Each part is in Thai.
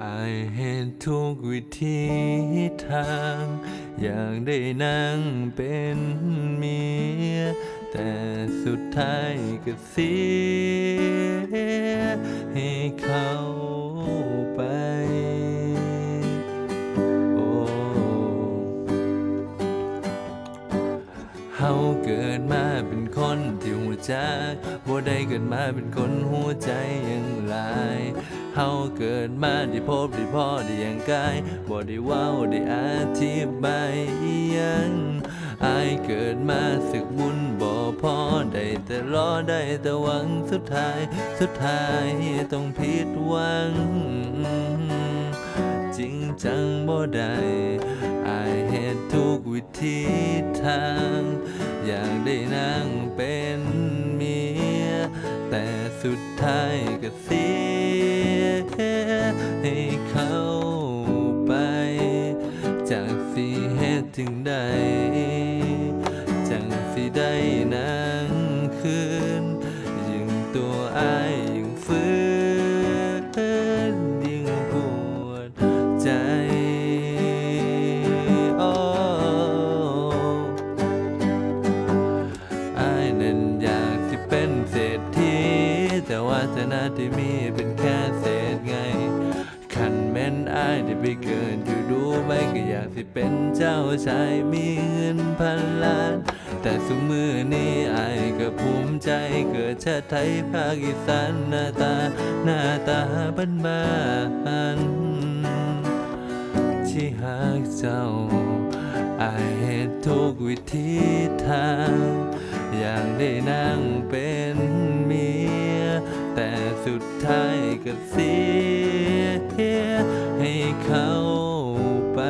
อเห็นทุกวิธีทาง อยากได้นั่งเป็นเมีย แต่สุดท้ายก็เสียให้เขา เกิดมาเป็นคนที่หัวใจบ่ได้เกิดมาเป็นคนหัวใจยังหลายเฮาเกิดมาได้พบได้พ่อได้อย่างกายบ่ได้ว้าได้อธิบายอิหยังอายเกิดมาสึกบุญบ่พอได้แต่รอได้แต่หวังสุดท้าย สุดท้ายต้องผิดหวัง ริงจังบ่ได้อายเหตุทุกวิธีทาง อยากได้นางเป็นเมีย แต่สุดท้ายก็เสียให้เขาไป จากสิเหตุจึงได้ ว่าฐานะที่มีเป็นแค่เศษไงขันแม่นอายได้ไปเกินอยู่ดูไม่ก็อยากสิเป็นเจ้าชายมีเงินพันล้าน แต่สมือนี้อายก็ภูมิใจเกิดชาติไทยภาคอีสานหน้าตาหน้าตาบ้านบ้านที่หากเจ้าอายเหตุทุกวิธีทาง อย่ากได้นั่งเป็นม แต่สุดท้ายก็เสียให้เขาไป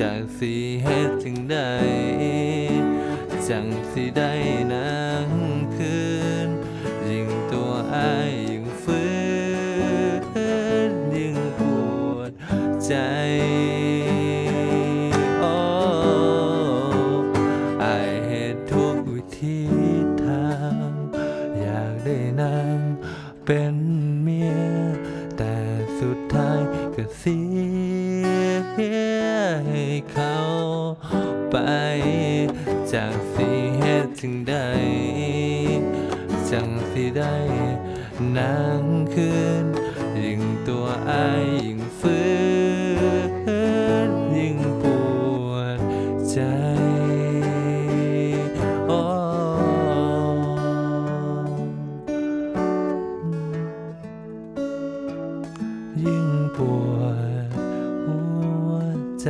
จากสีเหตุจึงได้จังสิได้นางคืน ยิ่งตัวอาย เป็นเมีย แต่สุดท้ายก็เสียให้เขาไป จากสิเหตุจึงได้ จังสิได้นางคืนยิ่งตัวอายยิ่งฟื้น ยิ่งปวดหัวใจ